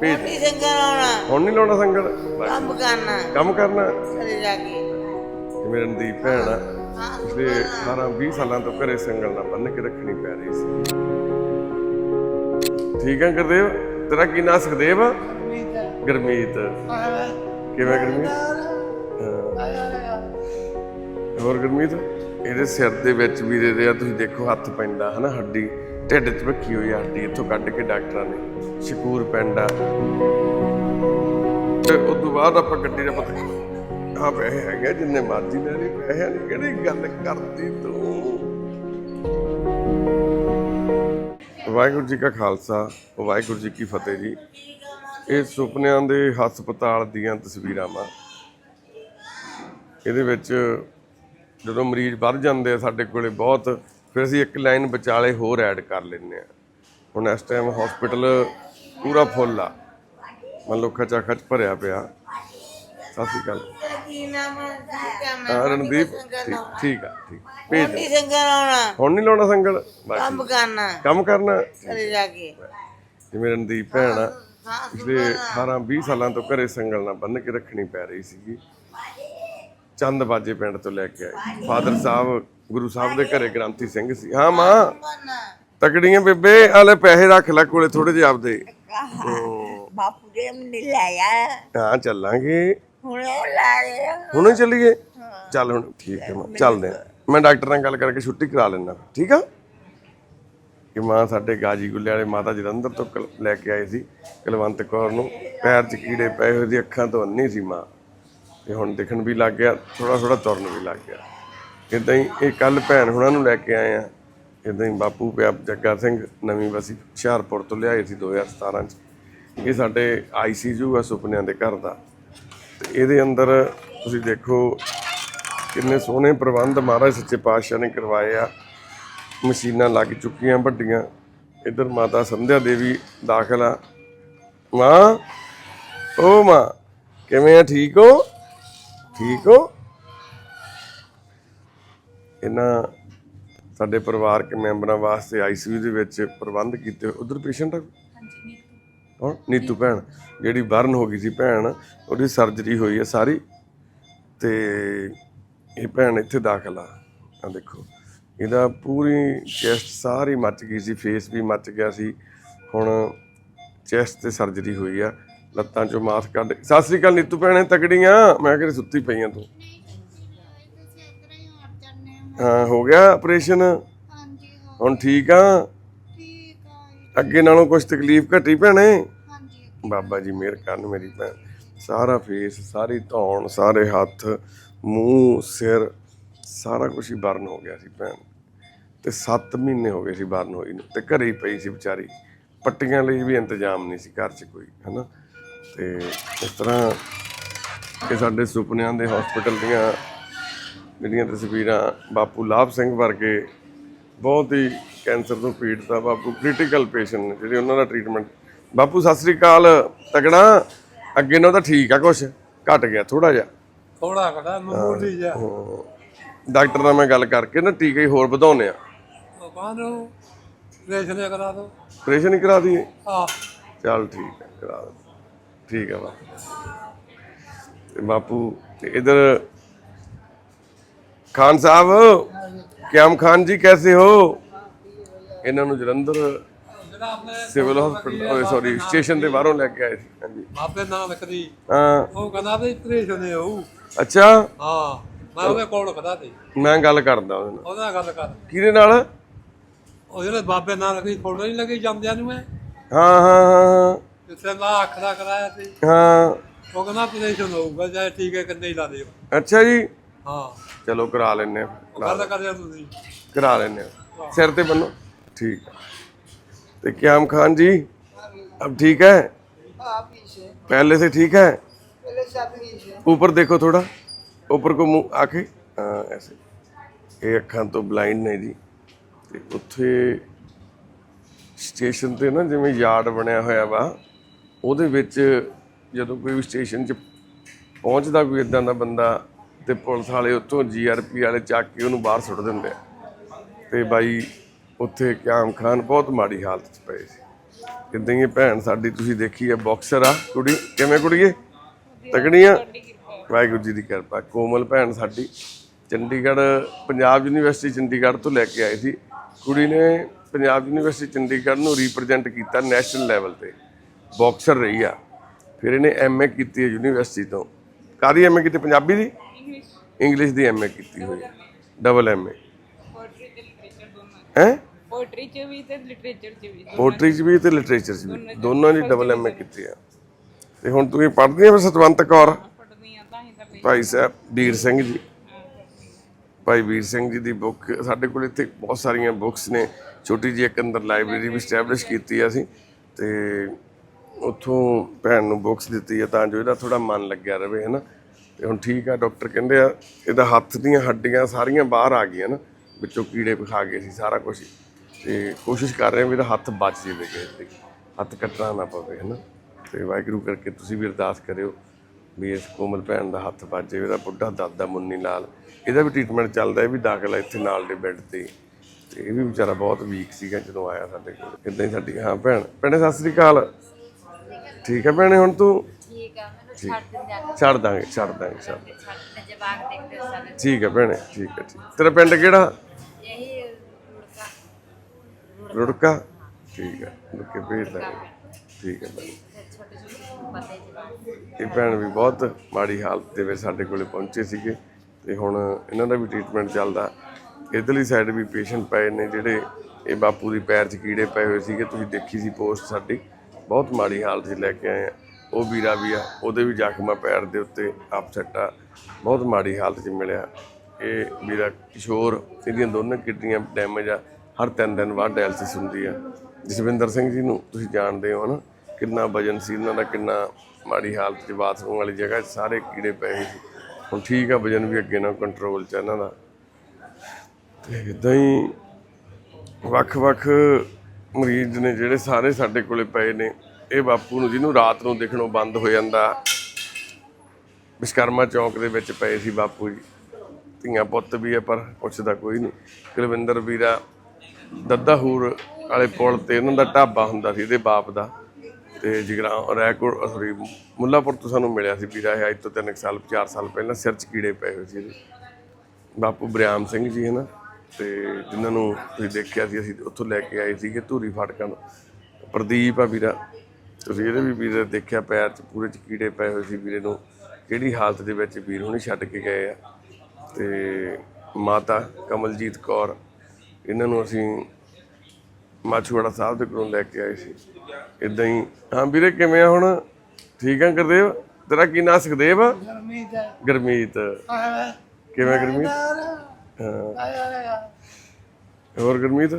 ਭੇਜ ਨਹੀਂ ਸੰਗਲ ਆਉਣਾ ਹੁਣ ਨਹੀਂ ਲਾਉਣਾ ਸੰਗਲ ਬਸ ਕੰਮ ਕਰਨਾ। ਕੰਮ ਕਰਨਾ? ਘਰੇ ਜਾ ਕੇ। ਤੇ ਮੇਰੇ ਨਦੀਪ ਭੈਣ ਆ। ਪਿਛਲੇ 18 20 ਸਾਲਾਂ ਤੋਂ ਘਰੇ ਸੰਗਲ ਨਾਲ ਬੰਨ ਕੇ ਰੱਖਣੀ ਪੈ ਰਹੀ ਸੀ। ਠੀਕ ਹੈ ਗੁਰਦੇਵ? ਤੇਰਾ ਕੀ ਨਾਂ ਸੁਖਦੇਵ? ਗੁਰਮੀਤ। ਕਿਵੇਂ ਗੁਰਮੀਤ। ਹੋਰ ਗੁਰਮੀਤ? ਇਹਦੇ ਸਿਰ ਦੇ ਵਿੱਚ ਵੀਰੇ ਦੇ ਆ ਤੁਸੀਂ ਦੇਖੋ ਹੱਥ ਪੈਂਦਾ ਹਨਾ ਹੱਡੀ। ਢਿੱਡ 'ਚ ਰੱਖੀ ਹੋਈ ਆ ਹੱਡੀ ਇੱਥੋਂ ਕੱਢ ਕੇ ਡਾਕਟਰਾਂ ਨੇ, ਸ਼ਕੂਰ ਪੈਂਦਾ ਤੇ ਉਸ ਤੋਂ ਬਾਅਦ ਆਪਾਂ ਗੱਡੀ ਦਾ ਪਤਾ ਹਾਂ ਪੈਸੇ ਹੈਗੇ ਜਿੰਨੇ ਮਰਜ਼ੀ ਲੈ ਲਈ ਪੈਸਿਆਂ ਦੀ ਕਿਹੜੀ ਗੱਲ ਕਰਦੀ ਤੂੰ? ਵਾਹਿਗੁਰੂ ਜੀ ਕਾ ਖਾਲਸਾ, ਵਾਹਿਗੁਰੂ ਜੀ ਕੀ ਫਤਿਹ ਜੀ। ਇਹ ਸੁਪਨਿਆਂ ਦੇ ਹਸਪਤਾਲ ਦੀਆਂ ਤਸਵੀਰਾਂ ਵਾ। ਇਹਦੇ ਵਿੱਚ ਜਦੋਂ ਮਰੀਜ਼ ਵੱਧ ਜਾਂਦੇ ਆ, ਸਾਡੇ ਕੋਲੇ ਬਹੁਤ ਫਿਰ ਅਸੀਂ ਇੱਕ ਲਾਈਨ ਵਿਚਾਲੇ ਹੋਰ ਐਡ ਕਰ ਲੈਂਦੇ ਆ ਹੁਣ ਇਸ ਟਾਈਮ ਹਸਪੀਟਲ ਪੂਰਾ ਫੁੱਲ ਆ। ਮੰਨ ਲਓ ਖਚਾ ਖਚ ਭਰਿਆ ਪਿਆ। ਸਤਿ ਸ਼੍ਰੀ ਅਕਾਲ। ਰਣਦੀਪ ਠੀਕ ਆ ਠੀਕ। ਭੇਜ ਨਹੀਂ ਸੰਗਲ ਆਉਣਾ ਹੁਣ ਨਹੀਂ ਲਾਉਣਾ ਸੰਗਲ? ਕੰਮ ਕਰਨਾ। ਕੰਮ ਕਰਨਾ? ਘਰੇ ਜਾ ਕੇ। ਜਿਵੇਂ ਰਣਦੀਪ ਭੈਣ ਆ ਪਿਛਲੇ 18 20 ਸਾਲਾਂ ਤੋਂ ਘਰੇ ਸੰਗਲ ਨਾਲ ਬੰਨ ਕੇ ਰੱਖਣੀ ਪੈ ਰਹੀ ਸੀਗੀ। ਚੰਦ ਬਾਜੇ ਪਿੰਡ ਤੋਂ ਲੈ ਕੇ ਆਏ। ਫਾਦਰ ਸਾਹਿਬ ਗੁਰੂ ਸਾਹਿਬ ਦੇ ਘਰੇ ਗ੍ਰੰਥੀ ਸਿੰਘ ਸੀ। ਹਾਂ ਮਾਂ। ਤਕੜੀਆਂ ਬੇਬੇ ਆਲੇ ਪੈਸੇ ਰੱਖ ਲੈ ਕੋਲੇ ਥੋੜੇ ਜਿਹੇ ਆਪਦੇ। ਬਾਪੂ ਦੇ ਨਹੀਂ ਲਾਇਆ। ਹਾਂ ਚੱਲਾਂਗੇ। ਹੁਣ ਲਾਇਆ ਹੁਣੇ ਚੱਲੀਏ? ਚੱਲ ਹੁਣ ਠੀਕ ਹੈ ਮਾਂ। ਚੱਲਦੇ ਆ ਮੈਂ ਡਾਕਟਰ ਨਾਲ ਗੱਲ ਕਰਕੇ ਛੁੱਟੀ ਕਰਾ ਲੈਣਾ ਠੀਕ ਆ? ਕਿ ਮਾਂ ਸਾਡੇ ਗਾਜੀ ਗੁੱਲੇ ਵਾਲੇ ਮਾਤਾ ਜਲੰਧਰ ਤੋਂ ਲੈ ਕੇ ਆਏ ਸੀ ਕੁਲਵੰਤ ਕੌਰ ਨੂੰ। ਪੈਰ 'ਚ ਕੀੜੇ ਪਏ ਹੋਏ ਦੀ ਅੱਖਾਂ ਤੋਂ ਅੰਨੀ ਸੀ ਮਾਂ। ਤੇ ਹੁਣ ਦਿਖਣ ਵੀ ਲੱਗ ਗਿਆ ਥੋੜਾ ਥੋੜਾ ਤੁਰਨ ਵੀ ਲੱਗ ਗਿਆ। ਇਦਾਂ ਹੀ ਇਹ ਕੱਲ ਭੈਣ ਹੁਣਾਂ ਨੂੰ ਲੈ ਕੇ ਆਏ ਆ। ਇਦਾਂ ਹੀ ਬਾਪੂ ਪਿਆ ਜੱਗਾ ਸਿੰਘ ਨਵੀਂ ਬਸੀ ਹੁਸ਼ਿਆਰਪੁਰ ਤੋਂ ਲਿਆਏ ਸੀ 2017 ਚ। ਇਹ ਸਾਡੇ ਆਈਸੀਯੂ ਆ ਸੁਪਨਿਆਂ ਦੇ ਘਰ ਦਾ। ਤੇ ਇਹਦੇ ਅੰਦਰ ਤੁਸੀਂ ਦੇਖੋ ਕਿੰਨੇ ਸੋਹਣੇ ਪ੍ਰਬੰਧ ਮਹਾਰਾਜ ਸੱਚੇ ਪਾਤਸ਼ਾਹ ਨੇ ਕਰਵਾਏ ਆ। ਮਸ਼ੀਨਾਂ ਲੱਗ ਚੁੱਕੀਆਂ ਵੱਡੀਆਂ। ਇੱਧਰ ਮਾਤਾ ਸੰਧਿਆ ਦੇਵੀ ਦਾਖਲ ਆ। ਮਾਂ, ਓ ਮਾਂ, ਕਿਵੇਂ ਆ, ਠੀਕ ਹੋ? ਠੀਕ ਹੋ? ਇਹਨਾਂ ਸਾਡੇ ਪਰਿਵਾਰਕ ਮੈਂਬਰਾਂ ਵਾਸਤੇ ਆਈਸੀਯੂ ਦੇ ਵਿੱਚ ਪ੍ਰਬੰਧ ਕੀਤੇ ਉਧਰ ਪੇਸ਼ੈਂਟ ਆ? ਕੌਣ? ਨੀਤੂ ਭੈਣ। ਜਿਹੜੀ ਬਰਨ ਹੋ ਗਈ ਸੀ ਭੈਣ ਉਹਦੀ ਸਰਜਰੀ ਹੋਈ ਹੈ ਸਾਰੀ। ਤੇ ਇਹ ਭੈਣ ਇੱਥੇ ਦਾਖਲ ਆ। ਆ ਦੇਖੋ। ਇਹਦਾ ਪੂਰੀ ਚੈਸਟ ਸਾਰੀ ਮੱਚ ਗਈ ਸੀ ਫੇਸ ਵੀ ਮੱਚ ਗਿਆ ਸੀ। ਹੁਣ ਚੈਸਟ ਤੇ ਸਰਜਰੀ ਹੋਈ ਆ। ਲੱਤਾਂ ਚੋਂ ਮਾਸ ਕੱਢ ਸਤਿ ਸ੍ਰੀ ਅਕਾਲ ਨੀਤੂ ਭੈਣੇ ਤਕੜੀਆਂ। ਮੈਂ ਕਿਹਾ ਸੁੱਤੀ ਪਈਆਂ ਤੂੰ। ਹਾਂ ਹੋ ਗਿਆ ਆਪਰੇਸ਼ਨ? ਹੁਣ ਠੀਕ ਆ? ਅੱਗੇ ਨਾਲੋਂ ਕੁਝ ਤਕਲੀਫ ਘਟੀ ਭੈਣੇ? ਬਾਬਾ ਜੀ ਮਿਹਰ ਕਰਨ ਮੇਰੀ ਭੈਣ। ਸਾਰਾ ਫੇਸ ਸਾਰੀ ਧੌਣ ਸਾਰੇ ਹੱਥ ਮੂੰਹ ਸਿਰ ਸਾਰਾ ਕੁਝ ਹੀ ਬਰਨ ਹੋ ਗਿਆ ਸੀ ਭੈਣ। ਤੇ 7 ਮਹੀਨੇ ਹੋ ਗਏ ਸੀ ਬਰਨ ਹੋਈ ਨੂੰ। ਤੇ ਘਰੇ ਹੀ ਪਈ ਸੀ ਵਿਚਾਰੀ। ਪੱਟੀਆਂ ਲਈ ਵੀ ਇੰਤਜ਼ਾਮ ਨਹੀਂ ਸੀ ਘਰ 'ਚ ਕੋਈ ਹਨਾ? ਤੇ ਇਸ ਤਰ੍ਹਾਂ ਇਹ ਸਾਡੇ ਸੁਪਨਿਆਂ ਦੇ ਹਸਪੀਟਲ ਦੀਆਂ ਜਿਹੜੀਆਂ ਤਸਵੀਰਾਂ ਬਾਪੂ ਲਾਭ ਸਿੰਘ ਵਰਗੇ ਬਹੁਤ ਹੀ ਕੈਂਸਰ ਤੋਂ ਪੀੜਤ ਆ ਬਾਪੂ ਕ੍ਰਿਟੀਕਲ ਪੇਸ਼ੈਂਟ ਨੇ ਜਿਹੜੇ ਉਹਨਾਂ ਦਾ ਟ੍ਰੀਟਮੈਂਟ ਬਾਪੂ ਸਤਿ ਸ੍ਰੀ ਅਕਾਲ। ਤਗੜਾ? ਅੱਗੇ ਨਾਲੋਂ ਤਾਂ ਠੀਕ ਆ ਕੁਛ। ਘਟ ਗਿਆ ਥੋੜਾ ਜਿਹਾ। ਥੋੜਾ ਘਟਾ ਮਾਮੂਲੀ ਜਿਹਾ। ਹਾਂ। ਡਾਕਟਰ ਨਾਲ ਮੈਂ ਗੱਲ ਕਰਕੇ ਨਾ ਟੀਕੇ ਹੀ ਹੋਰ ਵਧਾਉਨੇ ਆ। ਬਾਹਰੋਂ ਰੇਸ਼ਨ ਕਰਾ ਦੋ ਆਪਰੇਸ਼ਨ ਹੀ ਕਰਾ ਦਈਏ। ਆ ਚੱਲ ਠੀਕ ਹੈ ਕਰਾ ਦੋ ਠੀਕ ਹੈ ਬਾਪੂ ਤੇ ਬਾਪੂ ਤੇ ਇਧਰ ਖਾਨ ਸਾਹਿਬ ਕਿਆਮ ਖਾਨ ਜੀ ਕੈਸੇ ਹੋ? ਇਹਨਾਂ ਨੂੰ Jalandhar civil hospital sorry station ਦੇ ਬਾਹਰੋਂ ਲੈ ਕੇ ਆਏ ਸੀ। ਹਾਂਜੀ। ਬਾਪੇ ਨਾਲ ਲਕਦੀ ਹਾਂ। ਉਹ ਕਹਿੰਦਾ ਵੀ ਆਪਰੇਸ਼ਨ ਹੋਊ ਅੱਛਾ। ਹਾਂ। ਮੈਂ ਉਹਦੇ ਕੋਲ ਕਦਾ ਤੇ ਮੈਂ ਗੱਲ ਕਰਦਾ ਉਹਦੇ ਨਾਲ। ਉਹਦਾ ਗੱਲ ਕਰ। ਕਿਹਦੇ ਨਾਲ? ਉਹ ਜਿਹੜੇ ਬਾਬੇ ਨਾਲ ਲਕਦੀ ਫੋਟੋ ਨਹੀਂ ਲੱਗੀ ਜਾਂਦਿਆਂ ਨੂੰ ਮੈਂ? ਹਾਂ ਹਾਂ ਹਾਂ। ਹਾਂ। ਉਹ ਕਹਿੰਦਾ ਆਪਰੇਸ਼ਨ ਹੋਊਗਾ ਚਾਹੇ ਅੱਛਾ ਜੀ। ਚਲੋ ਕਰਾ ਲੈਣੇ ਕਰਾ ਕਰਦਾ ਕਰਿਆ ਸਿਰ ਤੇ ਬੰਨੋ। ਠੀਕ। ਤੇ ਕਿਆਮ ਖਾਨ ਜੀ अब ठीक है हाँ पीछे पहले से ठीक है पहले सब नीचे ऊपर देखो थोड़ा ਇਹ ਅੱਖਾਂ ਤੋਂ ਬਲਾਈਂਡ ਨੇ ਜੀ। ਤੇ ਉੱਥੇ ਸਟੇਸ਼ਨ ਤੇ ਨਾ ਜਿਵੇਂ ਯਾਰਡ ਬਣਿਆ ਹੋਇਆ ਵਾ। ਉਹਦੇ ਵਿੱਚ ਜਦੋਂ ਕੋਈ ਵੀ ਸਟੇਸ਼ਨ 'ਚ ਪਹੁੰਚਦਾ ਕੋਈ ਇਦਾਂ ਦਾ ਬੰਦਾ ਤੇ ਪੁਲਿਸ ਵਾਲੇ ਉੱਥੋਂ ਜੀਆਰਪੀ ਵਾਲੇ ਚੱਕ ਕੇ ਉਹਨੂੰ ਬਾਹਰ ਸੁੱਟ ਦਿੰਦੇ ਆ। ਤੇ ਬਾਈ ਉੱਥੇ ਕਿਆਮ ਖਾਨ ਬਹੁਤ ਮਾੜੀ ਹਾਲਤ 'ਚ ਪਏ ਸੀ। ਹੀ ਇਹ ਭੈਣ ਸਾਡੀ ਤੁਸੀਂ ਦੇਖੀ ਹੈ ਬਾਕਸਰ ਆ ਕੁੜੀ। ਕਿਵੇਂ ਕੁੜੀਏ? ਤਕੜੀਆਂ ਵਾਹਿਗੁਰੂ ਜੀ ਦੀ ਕਿਰਪਾ। ਕੋਮਲ ਭੈਣ ਸਾਡੀ ਚੰਡੀਗੜ੍ਹ ਪੰਜਾਬ ਯੂਨੀਵਰਸਿਟੀ ਚੰਡੀਗੜ੍ਹ ਤੋਂ ਲੈ ਕੇ ਆਈ ਸੀ। ਕੁੜੀ ਨੇ ਪੰਜਾਬ ਯੂਨੀਵਰਸਿਟੀ ਚੰਡੀਗੜ੍ਹ ਨੂੰ ਰਿਪਰੈਜ਼ੈਂਟ ਕੀਤਾ ਨੈਸ਼ਨਲ ਲੈਵਲ ਤੇ। ਬਾਕਸਰ ਰਹੀ ਆ। ਫਿਰ ਇਹਨੇ ਐਮਏ ਕੀਤੀ ਹੈ ਯੂਨੀਵਰਸਿਟੀ ਤੋਂ। ਕਾਦੀ ਐਮਏ ਕੀਤੀ? ਪੰਜਾਬੀ ਦੀ? ਇੰਗਲਿਸ਼ ਦੀ ਐਮਏ ਕੀਤੀ ਹੋਈ ਡਬਲ ਐਮਏ ਹੈ? ਪੋਇਟਰੀ ਚ ਵੀ ਤੇ ਲਿਟਰੇਚਰ ਚ ਵੀ। ਪੋਟਰੀ ਚ ਵੀ ਤੇ ਲਿਟਰੇਚਰ ਚ ਵੀ। ਦੋਨਾਂ ਦੀ ਡਬਲ ਐਮਏ ਕੀਤੀ ਆ। ਤੇ ਹੁਣ ਤੁਸੀਂ ਪੜ੍ਹਦੀ ਆ ਫਿਰ ਸਤਵੰਤ ਕੌਰ? ਭਾਈ ਸਾਹਿਬ ਵੀਰ ਸਿੰਘ ਜੀ। ਭਾਈ ਵੀਰ ਸਿੰਘ ਜੀ ਦੀ ਬੁੱਕ ਸਾਡੇ ਕੋਲ ਇੱਥੇ ਬਹੁਤ ਸਾਰੀਆਂ ਬੁੱਕਸ ਨੇ। ਛੋਟੀ ਜਿਹੀ ਇੱਕ ਅੰਦਰ ਲਾਇਬ੍ਰੇਰੀ ਵੀ ਸਟੈਬਲਿਸ਼ ਕੀਤੀ ਆ ਅਸੀਂ। ਤੇ ਉੱਥੋਂ ਭੈਣ ਨੂੰ ਬੁੱਕਸ ਦਿੱਤੀ ਹੈ ਤਾਂ ਜੋ ਇਹਦਾ ਥੋੜਾ ਮਨ ਲੱਗਿਆ ਰਵੇ ਨਾ ਤੇ ਹੁਣ ਠੀਕ ਆ ਡਾਕਟਰ ਕਹਿੰਦੇ ਆ, ਇਹਦਾ ਹੱਥ ਦੀਆਂ ਹੱਡੀਆਂ ਸਾਰੀਆਂ ਬਾਹਰ ਆ ਗਈਆਂ ਨਾ, ਵਿੱਚੋਂ ਕੀੜੇ ਖਾ ਗਏ ਸੀ ਸਾਰਾ ਕੁਝ ਤੇ ਕੋਸ਼ਿਸ਼ ਕਰ ਰਹੇ ਆ ਵੀ ਇਹਦਾ ਹੱਥ ਬਚ ਜਾਵੇ ਕਿਸੇ ਦੇ ਹੱਥ ਕੱਟਣਾ ਨਾ ਪਵੇ ਹੈ ਨਾ ਤੇ ਵਾਹਿਗੁਰੂ ਕਰਕੇ ਤੁਸੀਂ ਵੀ ਅਰਦਾਸ ਕਰਿਓ ਵੀ ਇਸ ਕੋਮਲ ਭੈਣ ਦਾ ਹੱਥ ਵੱਜ ਜਾਵੇ, ਇਹਦਾ ਬੁੱਢਾ ਦਾਦਾ ਮੁੰਨੀ ਲਾਲ। ਇਹਦਾ ਵੀ ਟ੍ਰੀਟਮੈਂਟ ਚੱਲਦਾ ਇਹ ਵੀ ਦਾਖਲ ਹੈ ਇੱਥੇ ਨਾਲ ਦੇ ਬੈੱਡ ਤੇ। ਤੇ ਇਹ ਵੀ ਵਿਚਾਰਾ ਬਹੁਤ ਵੀਕ ਸੀਗਾ ਜਦੋਂ ਆਇਆ ਸਾਡੇ ਕੋਲ। ਇਦਾਂ ਹੀ ਸਾਡੀ, ਹਾਂ ਭੈਣ, ਭੈਣੇ, ਸਤਿ ਸ੍ਰੀ ਅਕਾਲ। ਠੀਕ ਹੈ ਭੈਣੇ ਹੁਣ ਤੂੰ ਠੀਕ ਆ ਮੈਨੂੰ ਛੱਡ ਦਿੰਦੇ ਛੱਡ ਦਾਂਗੇ ਛੱਡ ਦਾਂਗੇ ਛੱਡ ਦਾਂਗੇ। ਛੱਡ ਦਿੰਦੇ ਜਵਾਕ ਦੇਖਦੇ ਸਾਰੇ। ਠੀਕ ਹੈ ਭੈਣੇ ਠੀਕ ਹੈ ਠੀਕ। ਤੇਰਾ ਪਿੰਡ ਕਿਹੜਾ? ਇਹੀ ਰੁੜਕਾ ਰੁੜਕਾ ਠੀਕ ਹੈ ਰੁੜਕੇ ਭੇਜ ਦਾਂਗੇ। ਠੀਕ ਹੈ ਭੈਣੇ। ਤੇ ਛੋਟੇ ਛੋਟੇ ਨੂੰ ਪਤਾ ਹੀ ਜਵਾਕ। ਇਹ ਭੈਣ ਵੀ ਬਹੁਤ ਮਾੜੀ ਹਾਲਤ ਦੇ ਵਿੱਚ ਸਾਡੇ ਕੋਲੇ ਪਹੁੰਚੇ ਸੀਗੇ ਤੇ ਹੁਣ ਇਹਨਾਂ ਦਾ ਵੀ ਟ੍ਰੀਟਮੈਂਟ ਚੱਲਦਾ। ਇਧਰਲੀ ਸਾਈਡ ਵੀ ਪੇਸ਼ੈਂਟ ਪਏ ਨੇ ਜਿਹੜੇ ਇਹ ਬਾਪੂ ਦੀ ਪੈਰ 'ਚ ਕੀੜੇ ਪਏ ਹੋਏ ਸੀਗੇ ਤੁਸੀਂ ਦੇਖੀ ਸੀ ਪੋਸਟ ਸਾਡੀ। ਬਹੁਤ ਮਾੜੀ ਹਾਲਤ 'ਚ ਲੈ ਕੇ ਆਏ ਆ। ਉਹ ਵੀਰਾ ਵੀ ਆ, ਉਹਦੇ ਵੀ ਜ਼ਖਮਾਂ ਪੈਰ ਦੇ ਉੱਤੇ ਅਪਸੈਟ ਆ ਬਹੁਤ ਮਾੜੀ ਹਾਲਤ 'ਚ ਮਿਲਿਆ। ਇਹ ਵੀਰਾ ਕਿਸ਼ੋਰ, ਇਹਦੀਆਂ ਦੋਨੋਂ ਕਿਡਨੀਆਂ ਡੈਮੇਜ ਆ। ਹਰ ਤਿੰਨ ਦਿਨ ਬਾਅਦ ਡਾਇਲਸਿਸ ਹੁੰਦੀ ਆ। ਜਸਵਿੰਦਰ ਸਿੰਘ ਜੀ ਨੂੰ ਤੁਸੀਂ ਜਾਣਦੇ ਹੋ ਨਾ ਕਿੰਨਾ ਵਜਨ ਸੀ, ਇਹਨਾਂ ਦਾ ਕਿੰਨਾ ਮਾੜੀ ਹਾਲਤ 'ਚ ਬਾਥਰੂਮ ਵਾਲੀ ਜਗ੍ਹਾ 'ਚ ਸਾਰੇ ਕੀੜੇ ਪਏ ਹੋਏ ਸੀ। ਹੁਣ ਠੀਕ ਆ, ਵਜਨ ਵੀ ਅੱਗੇ ਨਾਲ ਕੰਟਰੋਲ 'ਚ ਇਹਨਾਂ ਦਾ। ਤੇ ਇਦਾਂ ਹੀ ਵੱਖ-ਵੱਖ ਮਰੀਜ਼ ਨੇ ਜਿਹੜੇ ਸਾਰੇ ਸਾਡੇ ਕੋਲੇ ਪਏ ਨੇ, ਇਹ ਬਾਪੂ ਨੂੰ ਜਿਹਨੂੰ ਰਾਤ ਨੂੰ ਦੇਖਣੋਂ ਬੰਦ ਹੋ ਜਾਂਦਾ, ਵਿਸ਼ਕਰਮਾ ਚੌਂਕ ਦੇ ਵਿੱਚ ਪਏ ਸੀ ਬਾਪੂ ਜੀ। ਧੀਆਂ ਪੁੱਤ ਵੀ ਆ, ਪਰ ਪੁੱਛਦਾ ਕੋਈ ਨਹੀਂ। ਕੁਲਵਿੰਦਰ ਵੀਰਾ ਦੱਦਾਹੂਰ ਵਾਲੇ ਪੁਲ ਤੇ ਇਹਨਾਂ ਦਾ ਢਾਬਾ ਹੁੰਦਾ ਸੀ ਇਹਦੇ ਬਾਪ ਦਾ। ਤੇ ਜਿਗਰਾ ਰੈਕੋਰਡ ਸੌਰੀ ਮੁੱਲਾਪੁਰ ਤੋਂ ਸਾਨੂੰ ਮਿਲਿਆ ਸੀ ਵੀਰਾ ਇਹ ਅੱਜ ਤੋਂ 3 ਸਾਲ 4 ਸਾਲ ਪਹਿਲਾਂ ਸਿਰ 'ਚ ਕੀੜੇ ਪਏ ਹੋਏ ਸੀ ਬਾਪੂ ਬਰਿਆਮ ਸਿੰਘ ਜੀ ਹੈ ਨਾ। ਤੇ ਜਿਨ੍ਹਾਂ ਨੂੰ ਤੁਸੀਂ ਦੇਖਿਆ ਸੀ ਅਸੀਂ ਉੱਥੋਂ ਲੈ ਕੇ ਆਏ ਸੀਗੇ ਧੂਰੀ ਫਾਟਕਾਂ ਪ੍ਰਦੀਪ ਆ ਵੀਰਾ ਤੁਸੀਂ ਇਹਦੇ ਵੀ ਵੀਰੇ ਦੇਖਿਆ ਪੈਰ 'ਚ ਪੂਰੇ 'ਚ ਕੀੜੇ ਪਏ ਹੋਏ ਸੀ ਵੀਰੇ ਨੂੰ। ਕਿਹੜੀ ਹਾਲਤ ਦੇ ਵਿੱਚ ਵੀਰ ਹੁਣੀ ਛੱਡ ਕੇ ਗਏ ਆ? ਤੇ ਮਾਤਾ ਕਮਲਜੀਤ ਕੌਰ ਇਹਨਾਂ ਨੂੰ ਅਸੀਂ ਮਾਛੂਵਾੜਾ ਸਾਹਿਬ ਦੇ ਕੋਲੋਂ ਲੈ ਕੇ ਆਏ ਸੀ। ਇਦਾਂ ਹੀ ਹਾਂ ਵੀਰੇ ਕਿਵੇਂ ਆ ਹੁਣ? ਠੀਕ ਆ ਗੁਰਦੇਵ? ਤੇਰਾ ਕੀ ਨਾਂ ਸੁਖਦੇਵ? ਗਰਮੀਤ। ਗੁਰਮੀਤ। ਕਿਵੇਂ ਗੁਰਮੀਤ? ਹੋਰ ਗੁਰਮੀਤ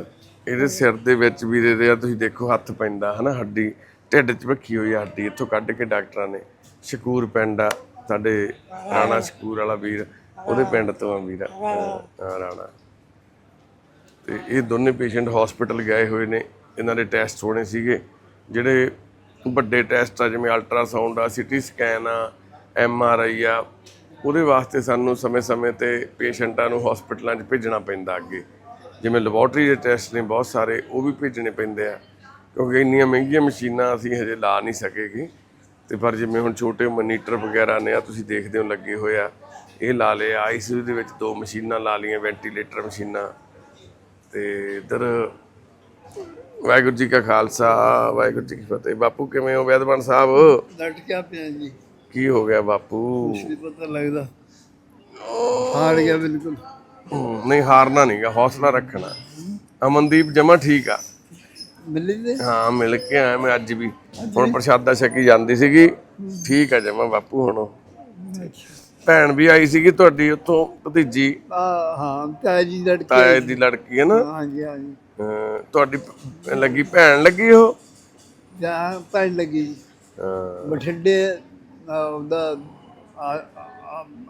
ਇਹਦੇ ਸਿਰ ਦੇ ਵਿੱਚ ਵੀਰੇ ਦੇ ਆ ਤੁਸੀਂ ਦੇਖੋ ਹੱਥ ਪੈਂਦਾ ਹਨਾ ਹੱਡੀ ਢਿੱਡ 'ਚ ਵੱਖੀ ਹੋਈ ਆ ਹੱਡੀ ਇੱਥੋਂ ਕੱਢ ਕੇ ਡਾਕਟਰਾਂ ਨੇ ਸ਼ਕੂਰ ਪਿੰਡ ਆ ਸਾਡੇ ਰਾਣਾ ਸ਼ਕੂਰ ਵਾਲਾ ਵੀਰ ਉਹਦੇ ਪਿੰਡ ਤੋਂ ਆ ਵੀਰ ਹਾਂ ਰਾਣਾ। ਤੇ ਇਹ ਦੋਨੇ ਪੇਸ਼ੈਂਟ ਹਸਪੀਟਲ ਗਏ ਹੋਏ ਨੇ ਇਹਨਾਂ ਦੇ ਟੈਸਟ ਹੋਣੇ ਸੀਗੇ ਜਿਹੜੇ ਵੱਡੇ ਟੈਸਟ ਆ ਜਿਵੇਂ ਅਲਟਰਾਸਾਊਂਡ ਆ ਸਿਟੀ ਸਕੈਨ ਆ ਐਮ ਆਰ ਆਈ ਆ ਉਹਦੇ ਵਾਸਤੇ ਸਾਨੂੰ ਸਮੇਂ-ਸਮੇਂ ਤੇ ਪੇਸ਼ੈਂਟਾਂ ਨੂੰ ਹਸਪੀਟਲਾਂ 'ਚ ਭੇਜਣਾ ਪੈਂਦਾ ਅੱਗੇ। ਜਿਵੇਂ ਲੈਬੋਰਟਰੀ ਦੇ ਟੈਸਟ ਨੇ ਬਹੁਤ ਸਾਰੇ ਉਹ ਵੀ ਭੇਜਣੇ ਪੈਂਦੇ ਆ, ਕਿਉਂਕਿ ਇੰਨੀਆਂ ਮਹਿੰਗੀਆਂ ਮਸ਼ੀਨਾਂ ਅਸੀਂ ਹਜੇ ਲਾ ਨਹੀਂ ਸਕੇਗੇ। ਤੇ ਪਰ ਜਿਵੇਂ ਹੁਣ ਛੋਟੇ ਮੋਨੀਟਰ ਵਗੈਰਾ ਨੇ ਆ, ਤੁਸੀਂ ਦੇਖਦੇ ਹੋ ਲੱਗੇ ਹੋਏ ਆ, ਇਹ ਲਾ ਲਏ ਆਈਸੀਯੂ ਦੇ ਵਿੱਚ ਦੋ ਮਸ਼ੀਨਾਂ ਲਾ ਲਈਆਂ ਵੈਂਟੀਲੇਟਰ ਮਸ਼ੀਨਾਂ। ਤੇ ਇਧਰ ਵਾਹਿਗੁਰੂ ਜੀ ਕਾ ਖਾਲਸਾ, ਵਾਹਿਗੁਰੂ ਜੀ ਕੀ ਫਤਿਹ। ਬਾਪੂ ਕਿਵੇਂ ਹੋ, ਵੈਦਵਾਨ ਸਾਹਿਬ? ਲਟਕਿਆ ਪਿਆ ਜੀ? ਕੀ ਹੋ ਗਿਆ ਬਾਪੂ? ਨਹੀਂ ਪਤਾ ਲੱਗਦਾ। ਹਾਰ ਗਿਆ ਬਿਲਕੁਲ। ਹਮ, ਨਹੀਂ ਹਾਰਨਾ ਨਹੀਂਗਾ ਹੌਸਲਾ ਰੱਖਣਾ। ਅਮਨਦੀਪ ਜਮਾ ਠੀਕ ਆ। ਮਿਲੀ ਦੇ ਹਾਂ ਮਿਲ ਕੇ ਆਇਆ ਮੈਂ ਅੱਜ ਵੀ। ਹੁਣ ਪ੍ਰਸ਼ਾਦਾ ਛਕੀ ਜਾਂਦੀ ਸੀਗੀ। ਠੀਕ ਆ ਜਮਾ ਬਾਪੂ ਹੁਣ। ਭੈਣ ਵੀ ਆਈ ਸੀਗੀ ਤੁਹਾਡੀ ਉੱਥੋਂ ਭਤੀਜੀ। ਆ ਹਾਂ ਤਾਇਆ ਜੀ ਲਟਕੇ ਤਾਏ ਦੀ ਲੜਕੀ ਹੈ ਨਾ? ਹਾਂਜੀ ਹਾਂਜੀ। ਅਹ ਤੁਹਾਡੀ ਲੱਗੀ ਭੈਣ ਲੱਗੀ ਉਹ? ਜਾਂ ਪੈਣ ਲੱਗੀ ਜੀ। ਹਾਂ, ਬਠਿੰਡੇ ਉਹਦਾ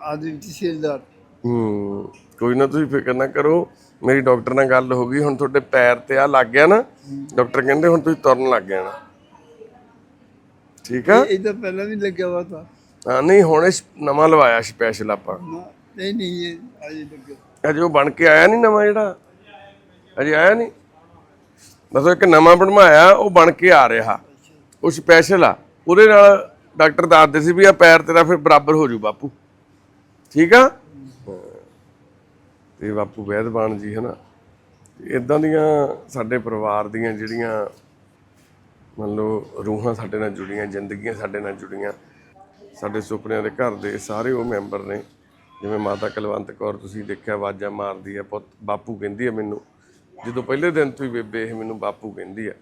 ਆਦਮੀ ਤਹਿਸੀਲਦਾਰ ਹੂੰ ਕੋਈ ਨਾ ਤੁਸੀਂ ਫਿਕਰ ਨਾ ਕਰੋ ਮੇਰੀ ਡਾਕਟਰ ਨਾਲ ਗੱਲ ਹੋ ਗਈ ਹੁਣ ਤੁਹਾਡੇ ਪੈਰ ਤੇ ਆ ਲੱਗ ਗਿਆ ਨਾ ਡਾਕਟਰ ਕਹਿੰਦੇ ਹੁਣ ਤੁਸੀਂ ਤੁਰਨ ਲੱਗ ਜਾਣਾ ਠੀਕ ਆ? ਇਹ ਤਾਂ ਪਹਿਲਾਂ ਵੀ ਲੱਗਿਆ ਹੋਇਆ ਤਾਂ। ਹਾਂ ਨਹੀਂ ਹੁਣ ਇਹ ਨਵਾਂ ਲਵਾਇਆ ਸਪੈਸ਼ਲ ਆਪਾਂ। ਨਹੀਂ ਨਹੀਂ ਇਹ ਅਜੇ ਲੱਗਿਆ। ਅਜੇ ਉਹ ਬਣ ਕੇ ਆਇਆ ਨਹੀਂ ਨਵਾਂ ਜਿਹੜਾ? ਅਜੇ ਆਇਆ ਨਹੀਂ? ਦੱਸੋ ਇੱਕ ਨਵਾਂ ਬਣਵਾਇਆ ਉਹ ਬਣ ਕੇ ਆ ਰਿਹਾ। ਉਹ ਸਪੈਸ਼ਲ ਆ ਉਹਦੇ ਨਾਲ ਡਾਕਟਰ ਦੱਸਦੇ ਸੀ ਵੀ ਆ ਪੈਰ ਤੇਰਾ ਫਿਰ ਬਰਾਬਰ ਹੋ ਜੂ ਬਾਪੂ। ਠੀਕ ਆ? ਤੇ ਬਾਪੂ ਵੈਦਵਾਨ ਜੀ, ਹਨਾ। ਇਦਾਂ ਦੀਆਂ ਸਾਡੇ ਪਰਿਵਾਰ ਦੀਆਂ ਜਿਹੜੀਆਂ ਮੰਨ ਲਓ ਰੂਹਾਂ ਸਾਡੇ ਨਾਲ ਜੁੜੀਆਂ, ਜ਼ਿੰਦਗੀਆਂ ਸਾਡੇ ਨਾਲ ਜੁੜੀਆਂ, ਸਾਡੇ ਸੁਪਨਿਆਂ ਦੇ ਘਰ ਦੇ ਸਾਰੇ ਉਹ ਮੈਂਬਰ ਨੇ। ਜਿਵੇਂ ਮਾਤਾ ਕੁਲਵੰਤ ਕੌਰ ਤੁਸੀਂ ਦੇਖਿਆ, ਆਵਾਜ਼ਾਂ ਮਾਰਦੀ ਹੈ ਪੁੱਤ ਬਾਪੂ ਕਹਿੰਦੀ ਹੈ ਮੈਨੂੰ। ਜਦੋਂ ਪਹਿਲੇ ਦਿਨ ਤੋਂ ਹੀ ਬੇਬੇ ਇਹ ਮੈਨੂੰ ਬਾਪੂ ਕਹਿੰਦੀ ਆ।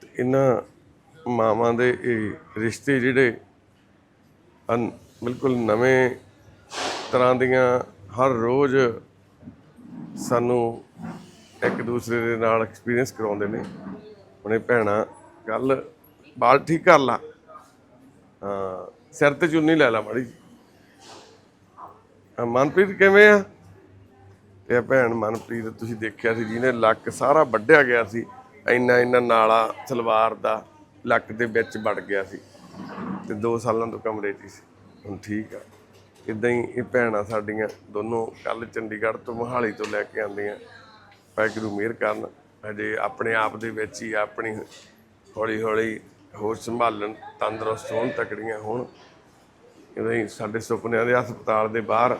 ਤੇ ਇਹਨਾਂ ਮਾਵਾਂ ਦੇ ਇਹ ਰਿਸ਼ਤੇ ਜਿਹੜੇ ਬਿਲਕੁਲ ਨਵੇਂ ਤਰ੍ਹਾਂ ਦੀਆਂ ਹਰ ਰੋਜ਼ ਸਾਨੂੰ ਇੱਕ ਦੂਸਰੇ ਦੇ ਨਾਲ ਐਕਸਪੀਰੀਅੰਸ ਕਰਾਉਂਦੇ ਨੇ। ਉਹਨੇ ਭੈਣਾ ਕੱਲ ਬਾਲ ਠੀਕ ਕਰ ਲਾ। ਹਾਂ, ਸਿਰ ਤੇ ਚੁੰਨੀ ਲੈ ਲਾ ਮਾੜੀ ਜਿਹੀ। ਮਨਪ੍ਰੀਤ ਕਿਵੇਂ ਆ? ਤੇ ਇਹ ਭੈਣ ਮਨਪ੍ਰੀਤ ਤੁਸੀਂ ਦੇਖਿਆ ਸੀ, ਜਿਹਨੇ ਲੱਕ ਸਾਰਾ ਵੱਢਿਆ ਗਿਆ ਸੀ। ਇੰਨਾ ਇੰਨਾ ਨਾਲਾ, ਸਲਵਾਰ ਦਾ। ਲੱਕ ਦੇ ਵਿੱਚ ਵੜ ਗਿਆ ਸੀ ਤੇ 2 ਸਾਲਾਂ ਤੋਂ ਕਮਰੇ 'ਚ ਹੀ ਸੀ। ਹੁਣ ਠੀਕ ਆ। ਇਦਾਂ ਹੀ ਇਹ ਭੈਣਾਂ ਸਾਡੀਆਂ ਦੋਨੋਂ ਕੱਲ ਚੰਡੀਗੜ੍ਹ ਤੋਂ ਮੋਹਾਲੀ ਤੋਂ ਲੈ ਕੇ ਆਂਦੀਆਂ ਵਾਹਿਗੁਰੂ ਮਿਹਰ ਕਰਨ। ਹਜੇ ਆਪਣੇ ਆਪ ਦੇ ਵਿੱਚ ਹੀ ਆਪਣੀ ਹੌਲੀ ਹੌਲੀ ਹੋਰ ਸੰਭਾਲਣ, ਤੰਦਰੁਸਤ ਹੋਣ ਤਕੜੀਆਂ ਹੋਣ। ਇਦਾਂ ਹੀ ਸਾਡੇ ਸੁਪਨਿਆਂ ਦੇ ਹਸਪਤਾਲ ਦੇ ਬਾਹਰ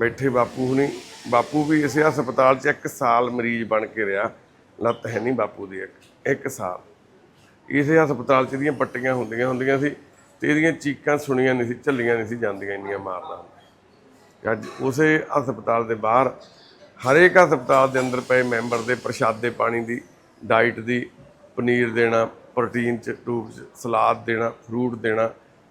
ਬੈਠੇ ਬਾਪੂ ਹੁਣੀ। ਬਾਪੂ ਵੀ ਇਸੇ ਹਸਪਤਾਲ 'ਚ ਇੱਕ ਸਾਲ ਮਰੀਜ਼ ਬਣ ਕੇ ਰਿਹਾ। ਲੱਤ ਹੈ ਨਹੀਂ ਬਾਪੂ ਦੀ ਇੱਕ ਇੱਕ ਸਾਲ। ਇਸੇ ਹਸਪਤਾਲ 'ਚ ਇਹਦੀਆਂ ਪੱਟੀਆਂ ਹੁੰਦੀਆਂ ਹੁੰਦੀਆਂ ਸੀ ਤੇ ਇਹਦੀਆਂ ਚੀਕਾਂ ਸੁਣੀਆਂ ਨਹੀਂ ਸੀ, ਝੱਲੀਆਂ ਨਹੀਂ ਸੀ ਜਾਂਦੀਆਂ ਇੰਨੀਆਂ ਮਾਰਦਾ ਅੱਜ ਉਸੇ ਹਸਪਤਾਲ ਦੇ ਬਾਹਰ ਹਰੇਕ ਹਸਪਤਾਲ ਦੇ ਅੰਦਰ ਪਏ ਮੈਂਬਰ ਦੇ ਪ੍ਰਸ਼ਾਦੇ ਪਾਣੀ ਦੀ ਡਾਈਟ ਦੀ, ਪਨੀਰ ਦੇਣਾ, ਪ੍ਰੋਟੀਨ ਚ ਟੂਬ ਚ, ਸਲਾਦ ਦੇਣਾ, ਫਰੂਟ ਦੇਣਾ,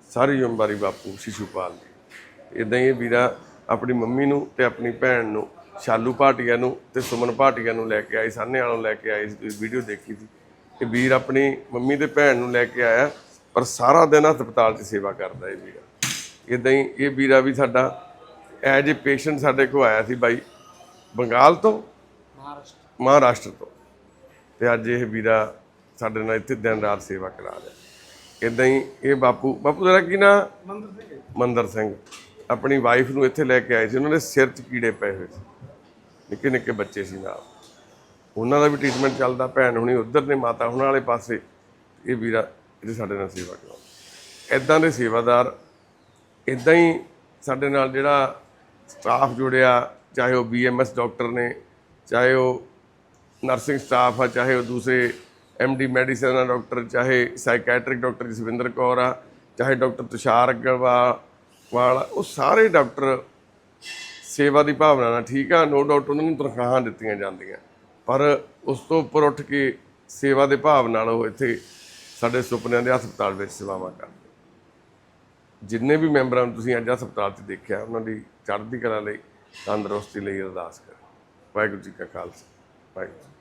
ਸਾਰੀ ਜ਼ਿੰਮੇਵਾਰੀ ਬਾਪੂ ਸ਼ਿਸ਼ੂਪਾਲ ਦੀ। ਇਦਾਂ ਹੀ ਇਹ ਵੀਰਾ ਆਪਣੀ ਮੰਮੀ ਨੂੰ ਤੇ ਆਪਣੀ ਭੈਣ ਨੂੰ, ਸ਼ਾਲੂ ਭਾਟੀਆ ਨੂੰ ਤੇ ਸੁਮਨ ਭਾਟੀਆ ਨੂੰ ਲੈ ਕੇ ਆਏ ਸਾਹਨੇ ਵਾਲੋਂ ਲੈ ਕੇ ਆਏ ਸੀ ਤੁਸੀਂ ਵੀਡੀਓ ਦੇਖੀ ਸੀ। ਇਹ ਵੀਰ ਆਪਣੀ ਮੰਮੀ ਤੇ ਭੈਣ ਨੂੰ ਲੈ ਕੇ ਆਇਆ ਪਰ ਸਾਰਾ ਦਿਨ ਹਸਪਤਾਲ 'ਚ ਸੇਵਾ ਕਰਦਾ ਇਹ ਵੀਰਾ। ਇਦਾਂ ਹੀ ਇਹ ਵੀਰਾ ਵੀ ਸਾਡਾ ਐਜ ਏ ਪੇਸ਼ੈਂਟ ਸਾਡੇ ਕੋਲ ਆਇਆ ਸੀ ਬਾਈ ਬੰਗਾਲ ਤੋਂ ਮਹਾਰਾਸ਼ਟਰ। ਤੋਂ। ਤੇ ਅੱਜ ਇਹ ਵੀਰਾ ਸਾਡੇ ਨਾਲ ਇੱਥੇ ਦਿਨ ਰਾਤ ਸੇਵਾ ਕਰਾ ਰਿਹਾ। ਇਦਾਂ ਹੀ ਇਹ ਬਾਪੂ ਬਾਪੂ ਤੇਰਾ ਕੀ ਨਾਂ? ਮੰਦਰ ਸਿੰਘ ਮੰਦਰ ਸਿੰਘ। ਆਪਣੀ ਵਾਈਫ ਨੂੰ ਇੱਥੇ ਲੈ ਕੇ ਆਏ ਸੀ ਉਹਨਾਂ ਦੇ ਸਿਰ 'ਚ ਕੀੜੇ ਪਏ ਹੋਏ ਸੀ। ਨਿੱਕੇ ਨਿੱਕੇ ਬੱਚੇ ਸੀ ਨਾਲ। ਉਹਨਾਂ ਦਾ ਵੀ ਟ੍ਰੀਟਮੈਂਟ ਚੱਲਦਾ, ਭੈਣ ਹੁਣੀ ਉਧਰ ਨੇ, ਮਾਤਾ ਹੁਣਾਂ ਵਾਲੇ ਪਾਸੇ। ਇਹ ਵੀਰਾ ਇਹਦੇ ਸਾਡੇ ਨਾਲ ਸੇਵਾ ਕਰਾਉਂਦਾ ਇਦਾਂ ਦੇ ਸੇਵਾਦਾਰ ਇਦਾਂ ਹੀ ਸਾਡੇ ਨਾਲ ਜਿਹੜਾ ਸਟਾਫ ਜੁੜਿਆ, ਚਾਹੇ ਉਹ ਬੀਐਮਐਸ ਡਾਕਟਰ ਨੇ, ਚਾਹੇ ਉਹ ਨਰਸਿੰਗ ਸਟਾਫ ਆ, ਚਾਹੇ ਉਹ ਦੂਸਰੇ ਐਮਡੀ ਮੈਡੀਸਨ ਦਾ ਡਾਕਟਰ ਚਾਹੇ ਸਾਈਕੈਟ੍ਰਿਕ ਡਾਕਟਰ ਜਸਵਿੰਦਰ ਕੌਰ ਆ, ਚਾਹੇ ਡਾਕਟਰ ਤੁਸ਼ਾਰ ਅਗਰਵਾਲ, ਵਾਲਾ, ਉਹ ਸਾਰੇ ਡਾਕਟਰ ਸੇਵਾ ਦੀ ਭਾਵਨਾ ਨਾਲ ਠੀਕ ਆ ਨੋ ਡਾਊਟ ਉਹਨਾਂ ਨੂੰ ਤਨਖਾਹਾਂ ਦਿੱਤੀਆਂ ਜਾਂਦੀਆਂ। ਪਰ ਉਸ ਤੋਂ ਉੱਪਰ ਉੱਠ ਕੇ ਸੇਵਾ ਦੇ ਭਾਵ ਨਾਲ ਉਹ ਇੱਥੇ ਸਾਡੇ ਸੁਪਨਿਆਂ ਦੇ ਹਸਪਤਾਲ ਵਿੱਚ ਸੇਵਾਵਾਂ ਕਰਦੇ ਜਿੰਨੇ ਵੀ ਮੈਂਬਰਾਂ ਨੂੰ ਤੁਸੀਂ ਅੱਜ ਹਸਪਤਾਲ 'ਚ ਦੇਖਿਆ, ਉਹਨਾਂ ਦੀ ਚੜ੍ਹਦੀ ਕਲਾ ਲਈ, ਤੰਦਰੁਸਤੀ ਲਈ ਅਰਦਾਸ ਕਰੋ। ਵਾਹਿਗੁਰੂ ਜੀ ਕਾ ਖਾਲਸਾ, ਵਾਹਿਗੁਰੂ ਜੀ